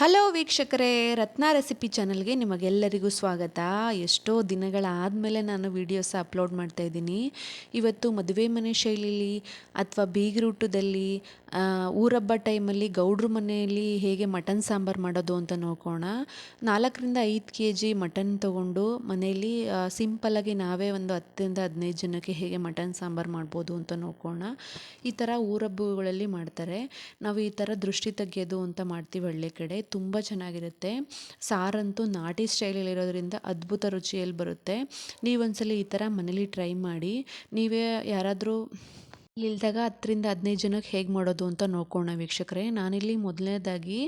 Hello ವೀಕ್ಷಕರೇ, ರತ್ನ recipe ಚಾನಲ್ಗೆ ನಿಮಗೆಲ್ಲರಿಗೂ ಸ್ವಾಗತ. ಎಷ್ಟೋ ದಿನಗಳಾದಮೇಲೆ ನಾನು ವೀಡಿಯೋಸ್ ಅಪ್ಲೋಡ್ ಮಾಡ್ತಾ ಇದ್ದೀನಿ. ಇವತ್ತು ಮದುವೆ ಮನೆ ಶೈಲಿಲಿ ಅಥವಾ ಬೀಗರೂಟದಲ್ಲಿ ಊರಬ್ಬ ಟೈಮಲ್ಲಿ ಗೌಡ್ರ ಮನೆಯಲ್ಲಿ ಹೇಗೆ ಮಟನ್ ಸಾಂಬಾರು ಮಾಡೋದು ಅಂತ ನೋಡ್ಕೋಣ ನಾಲ್ಕರಿಂದ ಐದು ಕೆ ಜಿ ಮಟನ್ ತೊಗೊಂಡು ಮನೆಯಲ್ಲಿ ಸಿಂಪಲ್ಲಾಗಿ ನಾವೇ ಒಂದು ಹತ್ತರಿಂದ ಹದಿನೈದು ಜನಕ್ಕೆ ಹೇಗೆ ಮಟನ್ ಸಾಂಬಾರು ಮಾಡ್ಬೋದು ಅಂತ ನೋಡ್ಕೋಣ ಈ ಥರ ಊರಬ್ಬಗಳಲ್ಲಿ ಮಾಡ್ತಾರೆ. ನಾವು ಈ ಥರ ದೃಷ್ಟಿ ತೆಗೆಯೋದು ಅಂತ ಮಾಡ್ತೀವಿ ಹಳ್ಳಿ ಕಡೆ. ತುಂಬ ಚೆನ್ನಾಗಿರುತ್ತೆ. ಸಾರಂತೂ ನಾಟಿ ಸ್ಟೈಲಲ್ಲಿರೋದ್ರಿಂದ ಅದ್ಭುತ ರುಚಿಯಲ್ಲಿ ಬರುತ್ತೆ. ನೀವೊಂದ್ಸಲ ಈ ಥರ ಮನೇಲಿ ಟ್ರೈ ಮಾಡಿ. ನೀವೇ ಯಾರಾದರೂ ಇಲ್ದಾಗ ಹತ್ತರಿಂದ ಹದಿನೈದು ಜನಕ್ಕೆ ಹೇಗೆ ಮಾಡೋದು ಅಂತ ನೋಡ್ಕೋಣ ವೀಕ್ಷಕರೇ. ನಾನಿಲ್ಲಿ ಮೊದಲನೇದಾಗಿ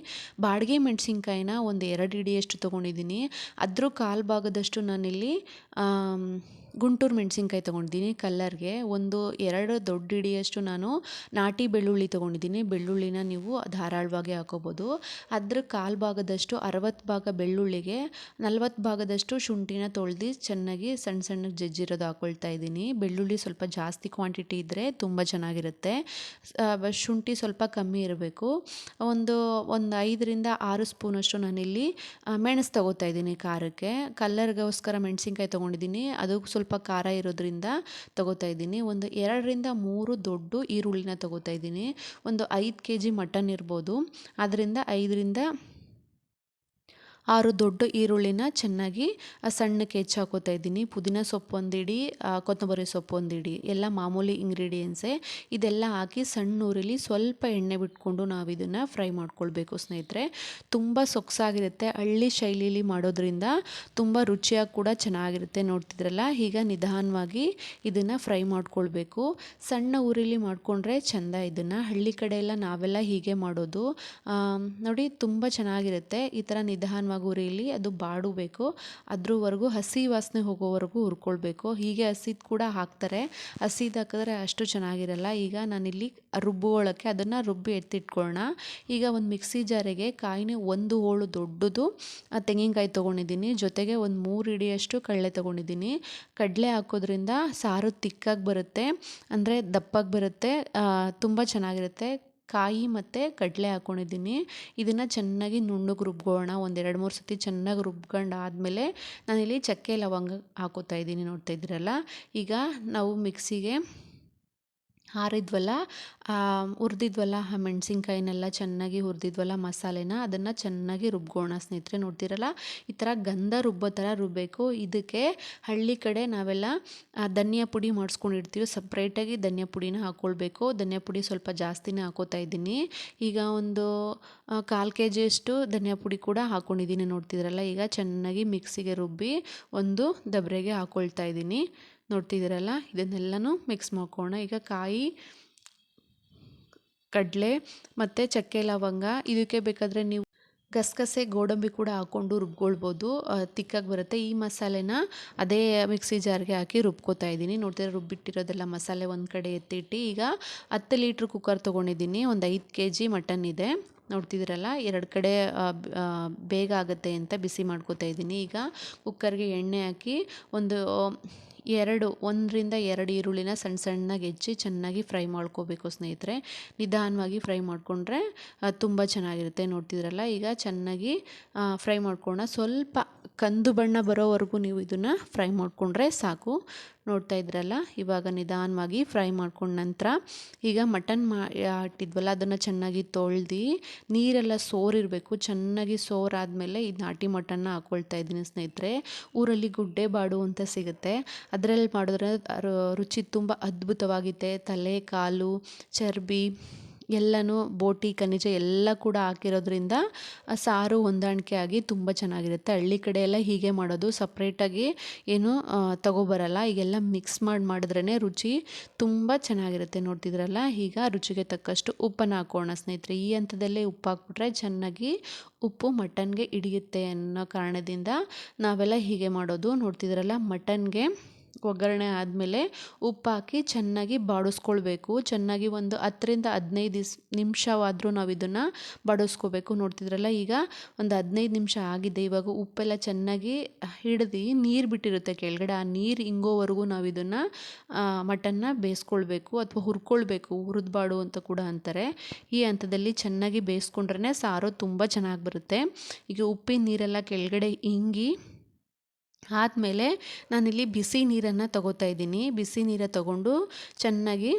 ಬಾಡಿಗೆ ಮೆಣಸಿನ್ಕಾಯಿನ ಒಂದು ಎರಡು ಇಡಿಯಷ್ಟು ತೊಗೊಂಡಿದ್ದೀನಿ. ಅದ್ರ ಕಾಲು ಭಾಗದಷ್ಟು ನಾನಿಲ್ಲಿ ಗುಂಟೂರು ಮೆಣಸಿನ್ಕಾಯಿ ತೊಗೊಂಡಿದ್ದೀನಿ ಕಲ್ಲರ್ಗೆ. ಒಂದು ಎರಡು ದೊಡ್ಡ ಹಿಡಿಯಷ್ಟು ನಾನು ನಾಟಿ ಬೆಳ್ಳುಳ್ಳಿ ತೊಗೊಂಡಿದ್ದೀನಿ. ಬೆಳ್ಳುಳ್ಳಿನ ನೀವು ಧಾರಾಳವಾಗಿ ಹಾಕೋಬೋದು. ಅದ್ರ ಕಾಲು ಭಾಗದಷ್ಟು ಅರವತ್ತು ಭಾಗ ಬೆಳ್ಳುಳ್ಳಿಗೆ, ನಲ್ವತ್ತು ಭಾಗದಷ್ಟು ಶುಂಠಿನ ತೊಳೆದು ಚೆನ್ನಾಗಿ ಸಣ್ಣ ಸಣ್ಣ ಜಜ್ಜಿರೋದು ಹಾಕ್ಕೊಳ್ತಾ ಇದ್ದೀನಿ. ಬೆಳ್ಳುಳ್ಳಿ ಸ್ವಲ್ಪ ಜಾಸ್ತಿ ಕ್ವಾಂಟಿಟಿ ಇದ್ದರೆ ತುಂಬ ಚೆನ್ನಾಗಿರುತ್ತೆ. ಶುಂಠಿ ಸ್ವಲ್ಪ ಕಮ್ಮಿ ಇರಬೇಕು. ಒಂದು ಒಂದು ಐದರಿಂದ ಆರು ಸ್ಪೂನಷ್ಟು ನಾನಿಲ್ಲಿ ಮೆಣಸು ತೊಗೋತಾ ಇದ್ದೀನಿ ಖಾರಕ್ಕೆ. ಕಲ್ಲರ್ಗೋಸ್ಕರ ಮೆಣಸಿನ್ಕಾಯಿ ತೊಗೊಂಡಿದ್ದೀನಿ. ಅದು ಸ್ವಲ್ಪ ಖಾರ ಇರೋದ್ರಿಂದ ತಗೋತಾ ಇದ್ದೀನಿ. ಒಂದು ಎರಡರಿಂದ ಮೂರು ದೊಡ್ಡ ಈರುಳ್ಳಿನ ತಗೋತಾ ಇದ್ದೀನಿ. ಒಂದು ಐದು ಕೆ ಜಿ ಮಟನ್ ಇರ್ಬೋದು. ಅದರಿಂದ ಐದರಿಂದ ಆರು ದೊಡ್ಡ ಈರುಳ್ಳಿನ ಚೆನ್ನಾಗಿ ಸಣ್ಣಕ್ಕೆ ಹೆಚ್ಚು ಹಾಕೋತಾ ಇದ್ದೀನಿ. ಪುದೀನ ಸೊಪ್ಪು ಒಂದಿಡಿ ಕೊತ್ತಂಬರಿ ಸೊಪ್ಪು ಒಂದಿಡಿ. ಎಲ್ಲ ಮಾಮೂಲಿ ಇಂಗ್ರೀಡಿಯೆಂಟ್ಸೇ ಇದೆಲ್ಲ ಹಾಕಿ ಸಣ್ಣ ಊರಲ್ಲಿ ಸ್ವಲ್ಪ ಎಣ್ಣೆ ಬಿಟ್ಕೊಂಡು ನಾವು ಇದನ್ನು ಫ್ರೈ ಮಾಡ್ಕೊಳ್ಬೇಕು ಸ್ನೇಹಿತರೆ. ತುಂಬ ಸೊಗಸಾಗಿರುತ್ತೆ. ಹಳ್ಳಿ ಶೈಲಿಲಿ ಮಾಡೋದ್ರಿಂದ ತುಂಬ ರುಚಿಯಾಗಿ ಕೂಡ ಚೆನ್ನಾಗಿರುತ್ತೆ ನೋಡ್ತಿದ್ರಲ್ಲ? ಈಗ ನಿಧಾನವಾಗಿ ಇದನ್ನು ಫ್ರೈ ಮಾಡ್ಕೊಳ್ಬೇಕು. ಸಣ್ಣ ಊರಿಲಿ ಮಾಡಿಕೊಂಡ್ರೆ ಚೆಂದ ಇದನ್ನು. ಹಳ್ಳಿ ಕಡೆ ಎಲ್ಲ ನಾವೆಲ್ಲ ಹೀಗೆ ಮಾಡೋದು. ನೋಡಿ ತುಂಬ ಚೆನ್ನಾಗಿರುತ್ತೆ. ಈ ಥರ ನಿಧಾನವಾಗಿ ಗುರಿಲಿ ಅದು ಬಾಡಬೇಕು. ಅದ್ರವರೆಗೂ ಹಸಿ ವಾಸನೆ ಹೋಗೋವರೆಗೂ ಹುರ್ಕೊಳ್ಬೇಕು. ಹೀಗೆ ಹಸಿದು ಕೂಡ ಹಾಕ್ತಾರೆ. ಹಸಿದು ಹಾಕಿದ್ರೆ ಅಷ್ಟು ಚೆನ್ನಾಗಿರಲ್ಲ. ಈಗ ನಾನಿಲ್ಲಿ ರುಬ್ಬೋಳಕ್ಕೆ ಅದನ್ನು ರುಬ್ಬಿ ಎತ್ತಿಟ್ಕೊಳ್ಳೋಣ ಈಗ ಒಂದು ಮಿಕ್ಸಿ ಜಾರಿಗೆ ಕಾಯಿನ ಒಂದು ಹೋಳು ದೊಡ್ಡದು ತೆಂಗಿನಕಾಯಿ ತೊಗೊಂಡಿದ್ದೀನಿ. ಜೊತೆಗೆ ಒಂದು ಮೂರು ಹಿಡಿಯಷ್ಟು ಕಡಲೆ ತೊಗೊಂಡಿದ್ದೀನಿ. ಕಡಲೆ ಹಾಕೋದ್ರಿಂದ ಸಾರು ತಿಕ್ಕಾಗಿ ಬರುತ್ತೆ, ಅಂದರೆ ದಪ್ಪಾಗಿ ಬರುತ್ತೆ ತುಂಬ ಚೆನ್ನಾಗಿರುತ್ತೆ. ಕಾಯಿ ಮತ್ತು ಕಡಲೆ ಹಾಕ್ಕೊಂಡಿದ್ದೀನಿ ಇದನ್ನು ಚೆನ್ನಾಗಿ ನುಣ್ಣಗೆ ರುಬ್ಕೊಳ್ಳೋಣ. ಒಂದು ಎರಡು ಮೂರು ಸತಿ ಚೆನ್ನಾಗಿ ರುಬ್ಕೊಂಡು ಆದಮೇಲೆ ನಾನಿಲ್ಲಿ ಚಕ್ಕೆ ಲವಂಗ ಹಾಕೋತಾ ಇದ್ದೀನಿ. ನೋಡ್ತಾ ಇದ್ದೀರಲ್ಲ? ಈಗ ನಾವು ಮಿಕ್ಸಿಗೆ ಹಾರಿದ್ವಲ್ಲ ಹುರಿದಿದ್ವಲ್ಲ ಆ ಮೆಣಸಿನ್ಕಾಯಿನೆಲ್ಲ ಚೆನ್ನಾಗಿ ಹುರಿದಿದ್ವಲ್ಲ ಮಸಾಲೆನ, ಅದನ್ನು ಚೆನ್ನಾಗಿ ರುಬ್ಬೋಣ ಸ್ನೇಹಿತರೆ. ನೋಡ್ತಿರಲ್ಲ, ಈ ಥರ ಗಂಧ ರುಬ್ಬೋ ಥರ ರುಬ್ಬಬೇಕು ಇದಕ್ಕೆ ಹಳ್ಳಿ ಕಡೆ ನಾವೆಲ್ಲ ಧನಿಯಾ ಪುಡಿ ಮಾಡಿಸ್ಕೊಂಡಿರ್ತೀವಿ. ಸಪ್ರೇಟಾಗಿ ಧನಿಯಾ ಪುಡಿನ ಹಾಕ್ಕೊಳ್ಬೇಕು ಧನಿಯಾ ಪುಡಿ ಸ್ವಲ್ಪ ಜಾಸ್ತಿನೇ ಹಾಕೋತಾ ಇದ್ದೀನಿ. ಈಗ ಒಂದು ಕಾಲು ಕೆ ಜಿಯಷ್ಟು ಧನಿಯಾ ಪುಡಿ ಕೂಡ ಹಾಕ್ಕೊಂಡಿದ್ದೀನಿ ನೋಡ್ತಿದ್ರಲ್ಲ, ಈಗ ಚೆನ್ನಾಗಿ ಮಿಕ್ಸಿಗೆ ರುಬ್ಬಿ ಒಂದು ದಬ್ರೆಗೆ ಹಾಕ್ಕೊಳ್ತಾ ಇದ್ದೀನಿ. ನೋಡ್ತಿದ್ದೀರಲ್ಲ? ಇದನ್ನೆಲ್ಲನೂ ಮಿಕ್ಸ್ ಮಾಡ್ಕೋಣ. ಈಗ ಕಾಯಿ, ಕಡಲೆ ಮತ್ತು ಚಕ್ಕೆ ಲವಂಗ, ಇದಕ್ಕೆ ಬೇಕಾದರೆ ನೀವು ಗಸಗಸೆ ಗೋಡಂಬಿ ಕೂಡ ಹಾಕ್ಕೊಂಡು ರುಬ್ಕೊಳ್ಬೋದು. ತಿಕ್ಕಾಗಿ ಬರುತ್ತೆ. ಈ ಮಸಾಲೆನ ಅದೇ ಮಿಕ್ಸಿ ಜಾರ್ಗೆ ಹಾಕಿ ರುಬ್ಕೋತಾ ಇದ್ದೀನಿ. ನೋಡ್ತಿದ್ರೆ ರುಬ್ಬಿಟ್ಟಿರೋದೆಲ್ಲ ಮಸಾಲೆ ಒಂದು ಕಡೆ ಎತ್ತಿಟ್ಟು ಈಗ ಹತ್ತು ಲೀಟ್ರ್ ಕುಕ್ಕರ್ ತೊಗೊಂಡಿದ್ದೀನಿ. ಒಂದು ಐದು ಕೆ ಜಿ ಮಟನ್ ಇದೆ. ನೋಡ್ತಿದ್ದೀರಲ್ಲ? ಎರಡು ಕಡೆ ಬೇಗ ಆಗುತ್ತೆ ಅಂತ ಬಿಸಿ ಮಾಡ್ಕೋತಾ ಇದ್ದೀನಿ. ಈಗ ಕುಕ್ಕರ್ಗೆ ಎಣ್ಣೆ ಹಾಕಿ ಒಂದು ಎರಡು, ಒಂದರಿಂದ ಎರಡು ಈರುಳ್ಳಿನ ಸಣ್ಣ ಸಣ್ಣಗೆ ಹೆಚ್ಚಿ ಚೆನ್ನಾಗಿ ಫ್ರೈ ಮಾಡ್ಕೋಬೇಕು ಸ್ನೇಹಿತರೆ. ನಿಧಾನವಾಗಿ ಫ್ರೈ ಮಾಡಿಕೊಂಡ್ರೆ ತುಂಬ ಚೆನ್ನಾಗಿರುತ್ತೆ. ನೋಡ್ತಿದ್ರಲ್ಲ ಈಗ ಚೆನ್ನಾಗಿ ಫ್ರೈ ಮಾಡ್ಕೊಳ್ಳೋಣ. ಸ್ವಲ್ಪ ಕಂದು ಬಣ್ಣ ಬರೋವರೆಗೂ ನೀವು ಇದನ್ನು ಫ್ರೈ ಮಾಡಿಕೊಂಡ್ರೆ ಸಾಕು. ನೋಡ್ತಾ ಇದ್ರಲ್ಲ, ಇವಾಗ ನಿಧಾನವಾಗಿ ಫ್ರೈ ಮಾಡ್ಕೊಂಡ ನಂತರ ಈಗ ಮಟನ್ ಮಾ ಇಟ್ಟಿದ್ವಲ್ಲ, ಅದನ್ನು ಚೆನ್ನಾಗಿ ತೊಳ್ದು ನೀರೆಲ್ಲ ಸೋರಿರಬೇಕು. ಚೆನ್ನಾಗಿ ಸೋರಾದಮೇಲೆ ಈ ನಾಟಿ ಮಟನ್ನ ಹಾಕ್ಕೊಳ್ತಾ ಇದ್ದೀನಿ ಸ್ನೇಹಿತರೆ. ಊರಲ್ಲಿ ಗುಡ್ಡೆ ಬಾಡು ಅಂತ ಸಿಗುತ್ತೆ. ಅದರಲ್ಲಿ ಮಾಡಿದ್ರೆ ರುಚಿ ತುಂಬ ಅದ್ಭುತವಾಗಿದೆ. ತಲೆ ಕಾಲು ಚರ್ಬಿ ಎಲ್ಲನೂ ಬೋಟಿ, ಖನಿಜ ಎಲ್ಲ ಕೂಡ ಹಾಕಿರೋದ್ರಿಂದ ಸಾರು ಹೊಂದಾಣಿಕೆ ಆಗಿ ತುಂಬ ಚೆನ್ನಾಗಿರುತ್ತೆ. ಹಳ್ಳಿ ಕಡೆ ಎಲ್ಲ ಹೀಗೆ ಮಾಡೋದು ಸಪ್ರೇಟಾಗಿ ಏನು ತಗೋಬರಲ್ಲ. ಈಗೆಲ್ಲ ಮಿಕ್ಸ್ ಮಾಡಿ ಮಾಡಿದ್ರೇ ರುಚಿ ತುಂಬ ಚೆನ್ನಾಗಿರುತ್ತೆ ನೋಡ್ತಿದ್ರಲ್ಲ? ಈಗ ರುಚಿಗೆ ತಕ್ಕಷ್ಟು ಉಪ್ಪನ್ನು ಹಾಕೋಣ ಸ್ನೇಹಿತರೆ. ಈ ಹಂತದಲ್ಲೇ ಉಪ್ಪು ಹಾಕ್ಬಿಟ್ರೆ ಚೆನ್ನಾಗಿ ಉಪ್ಪು ಮಟನ್ಗೆ ಹಿಡಿಯುತ್ತೆ ಅನ್ನೋ ಕಾರಣದಿಂದ ನಾವೆಲ್ಲ ಹೀಗೆ ಮಾಡೋದು. ನೋಡ್ತಿದ್ರಲ್ಲ, ಮಟನ್ಗೆ ಒಗ್ಗರಣೆ ಆದಮೇಲೆ ಉಪ್ಪು ಹಾಕಿ ಚೆನ್ನಾಗಿ ಬಾಡಿಸ್ಕೊಳ್ಬೇಕು. ಚೆನ್ನಾಗಿ ಒಂದು ಹತ್ತರಿಂದ ಹದಿನೈದು ದಿವ್ಸ, ನಿಮಿಷವಾದರೂ ನಾವು ಇದನ್ನು ಬಾಡಿಸ್ಕೋಬೇಕು. ನೋಡ್ತಿದ್ರಲ್ಲ ಈಗ ಒಂದು ಹದಿನೈದು ನಿಮಿಷ ಆಗಿದೆ. ಇವಾಗ ಉಪ್ಪೆಲ್ಲ ಚೆನ್ನಾಗಿ ಹಿಡ್ದು ನೀರು ಬಿಟ್ಟಿರುತ್ತೆ ಕೆಳಗಡೆ. ಆ ನೀರು ಇಂಗೋವರೆಗೂ ನಾವು ಇದನ್ನು ಮಟನ್ನ ಬೇಯಿಸ್ಕೊಳ್ಬೇಕು ಅಥವಾ ಹುರ್ಕೊಳ್ಬೇಕು. ಹುರಿದ್ಬಾಡು ಅಂತ ಕೂಡ ಅಂತಾರೆ. ಈ ಹಂತದಲ್ಲಿ ಚೆನ್ನಾಗಿ ಬೇಯಿಸ್ಕೊಂಡ್ರೆ ಸಾರು ತುಂಬ ಚೆನ್ನಾಗಿ ಬರುತ್ತೆ. ಈಗ ಉಪ್ಪಿನ ನೀರೆಲ್ಲ ಕೆಳಗಡೆ ಇಂಗಿ ಆದಮೇಲೆ ನಾನಿಲ್ಲಿ ಬಿಸಿ ನೀರನ್ನು ತಗೋತಾ ಇದ್ದೀನಿ. ಬಿಸಿ ನೀರ ತಗೊಂಡು ಚೆನ್ನಾಗಿ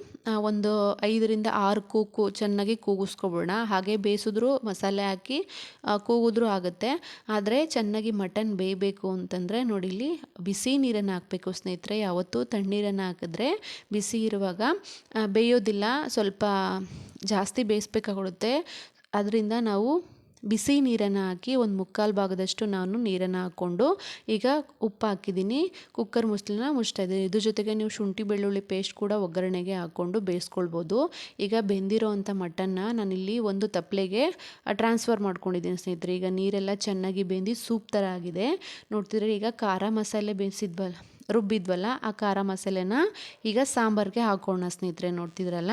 ಒಂದು ಐದರಿಂದ ಆರು ಕೂಕು ಚೆನ್ನಾಗಿ ಕೂಗಿಸ್ಕೊಬಿಡೋಣ ಹಾಗೆ ಬೇಯಿಸಿದ್ರು ಮಸಾಲೆ ಹಾಕಿ ಕೂಗಿದ್ರೂ ಆಗುತ್ತೆ. ಆದರೆ ಚೆನ್ನಾಗಿ ಮಟನ್ ಬೇಯಬೇಕು ಅಂತಂದರೆ ನೋಡಿ ಇಲ್ಲಿ ಬಿಸಿ ನೀರನ್ನು ಹಾಕಬೇಕು ಸ್ನೇಹಿತರೆ. ಯಾವತ್ತೂ ತಣ್ಣೀರನ್ನು ಹಾಕಿದ್ರೆ ಬಿಸಿ ಇರುವಾಗ ಬೇಯೋದಿಲ್ಲ. ಸ್ವಲ್ಪ ಜಾಸ್ತಿ ಬೇಯಿಸ್ಬೇಕಾಗುತ್ತೆ ಅದರಿಂದ ನಾವು ಬಿಸಿ ನೀರನ್ನು ಹಾಕಿ ಒಂದು ಮುಕ್ಕಾಲು ಭಾಗದಷ್ಟು ನಾನು ನೀರನ್ನು ಹಾಕ್ಕೊಂಡು ಈಗ ಉಪ್ಪು ಹಾಕಿದ್ದೀನಿ. ಕುಕ್ಕರ್ ಮುಸ್ಲಿನ ಮುಚ್ತಾ ಇದ್ದೀನಿ. ಇದ್ರ ಜೊತೆಗೆ ನೀವು ಶುಂಠಿ, ಬೆಳ್ಳುಳ್ಳಿ ಪೇಸ್ಟ್ ಕೂಡ ಒಗ್ಗರಣೆಗೆ ಹಾಕ್ಕೊಂಡು ಬೇಯಿಸ್ಕೊಳ್ಬೋದು. ಈಗ ಬೆಂದಿರೋ ಅಂಥ ಮಟನ್ನ ನಾನಿಲ್ಲಿ ಒಂದು ತಪ್ಪಲೆಗೆ ಟ್ರಾನ್ಸ್ಫರ್ ಮಾಡ್ಕೊಂಡಿದ್ದೀನಿ ಸ್ನೇಹಿತರೆ. ಈಗ ನೀರೆಲ್ಲ ಚೆನ್ನಾಗಿ ಬೆಂದು ಸೂಪ್ ಥರ ಆಗಿದೆ. ನೋಡ್ತಿದ್ರೆ ಈಗ ಖಾರ ಮಸಾಲೆ ಬೇಯಿಸಿದ್ವಲ್ಲ. ರುಬ್ಬಿದ್ವಲ್ಲ ಆ ಖಾರ ಮಸಾಲೆನ, ಈಗ ಸಾಂಬಾರಿಗೆ ಹಾಕೋಣ ಸ್ನೇಹಿತರೆ, ನೋಡ್ತಿದ್ರಲ್ಲ?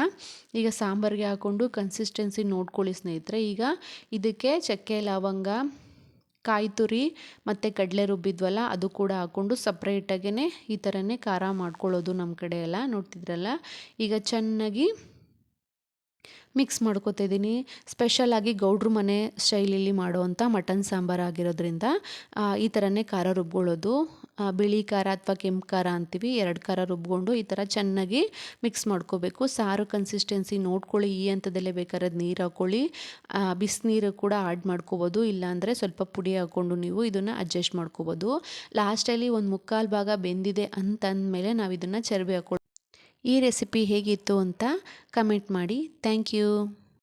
ಈಗ ಸಾಂಬಾರಿಗೆ ಹಾಕ್ಕೊಂಡು ಕನ್ಸಿಸ್ಟೆನ್ಸಿ ನೋಡ್ಕೊಳ್ಳಿ ಸ್ನೇಹಿತರೆ. ಈಗ ಇದಕ್ಕೆ ಚಕ್ಕೆ, ಲವಂಗ, ಕಾಯಿ ತುರಿ ಮತ್ತು ಕಡಲೆ ರುಬ್ಬಿದ್ವಲ್ಲ, ಅದು ಕೂಡ ಹಾಕ್ಕೊಂಡು ಸಪ್ರೇಟಾಗೇ ಈ ಥರನೇ ಖಾರ ಮಾಡ್ಕೊಳ್ಳೋದು ನಮ್ಮ ಕಡೆ ಎಲ್ಲ, ನೋಡ್ತಿದ್ರಲ್ಲ? ಈಗ ಚೆನ್ನಾಗಿ ಮಿಕ್ಸ್ ಮಾಡ್ಕೊತಾ ಇದ್ದೀನಿ. ಸ್ಪೆಷಲಾಗಿ ಗೌಡ್ರ ಮನೆ ಸ್ಟೈಲಲ್ಲಿ ಮಾಡುವಂಥ ಮಟನ್ ಸಾಂಬಾರು ಆಗಿರೋದ್ರಿಂದ ಈ ಥರನೇ ಖಾರ ರುಬ್ಕೊಳ್ಳೋದು. ಬಿಳಿ ಖಾರ ಅಥವಾ ಕೆಂಪು ಖಾರ ಅಂತೀವಿ, ಎರಡು ಖಾರ ರುಬ್ಕೊಂಡು ಈ ಥರ ಚೆನ್ನಾಗಿ ಮಿಕ್ಸ್ ಮಾಡ್ಕೋಬೇಕು. ಸಾರು ಕನ್ಸಿಸ್ಟೆನ್ಸಿ ನೋಡ್ಕೊಳ್ಳಿ, ಈ ಹಂತದಲ್ಲೇ ಬೇಕಾದ್ರೆ ನೀರು ಹಾಕ್ಕೊಳ್ಳಿ ಬಿಸಿನೀರು ಕೂಡ ಆ್ಯಡ್ ಮಾಡ್ಕೋಬೋದು. ಇಲ್ಲಾಂದರೆ ಸ್ವಲ್ಪ ಪುಡಿ ಹಾಕ್ಕೊಂಡು ನೀವು ಇದನ್ನು ಅಡ್ಜಸ್ಟ್ ಮಾಡ್ಕೋಬೋದು. ಲಾಸ್ಟಲ್ಲಿ ಒಂದು ಮುಕ್ಕಾಲು ಭಾಗ ಬೆಂದಿದೆ ಅಂತಂದಮೇಲೆ ನಾವು ಇದನ್ನು ಚರ್ಬಿ ಹಾಕ್ಕೊಳ್ಳಿ ಈ ರೆಸಿಪಿ ಹೇಗಿತ್ತು ಅಂತ ಕಮೆಂಟ್ ಮಾಡಿ. Thank you.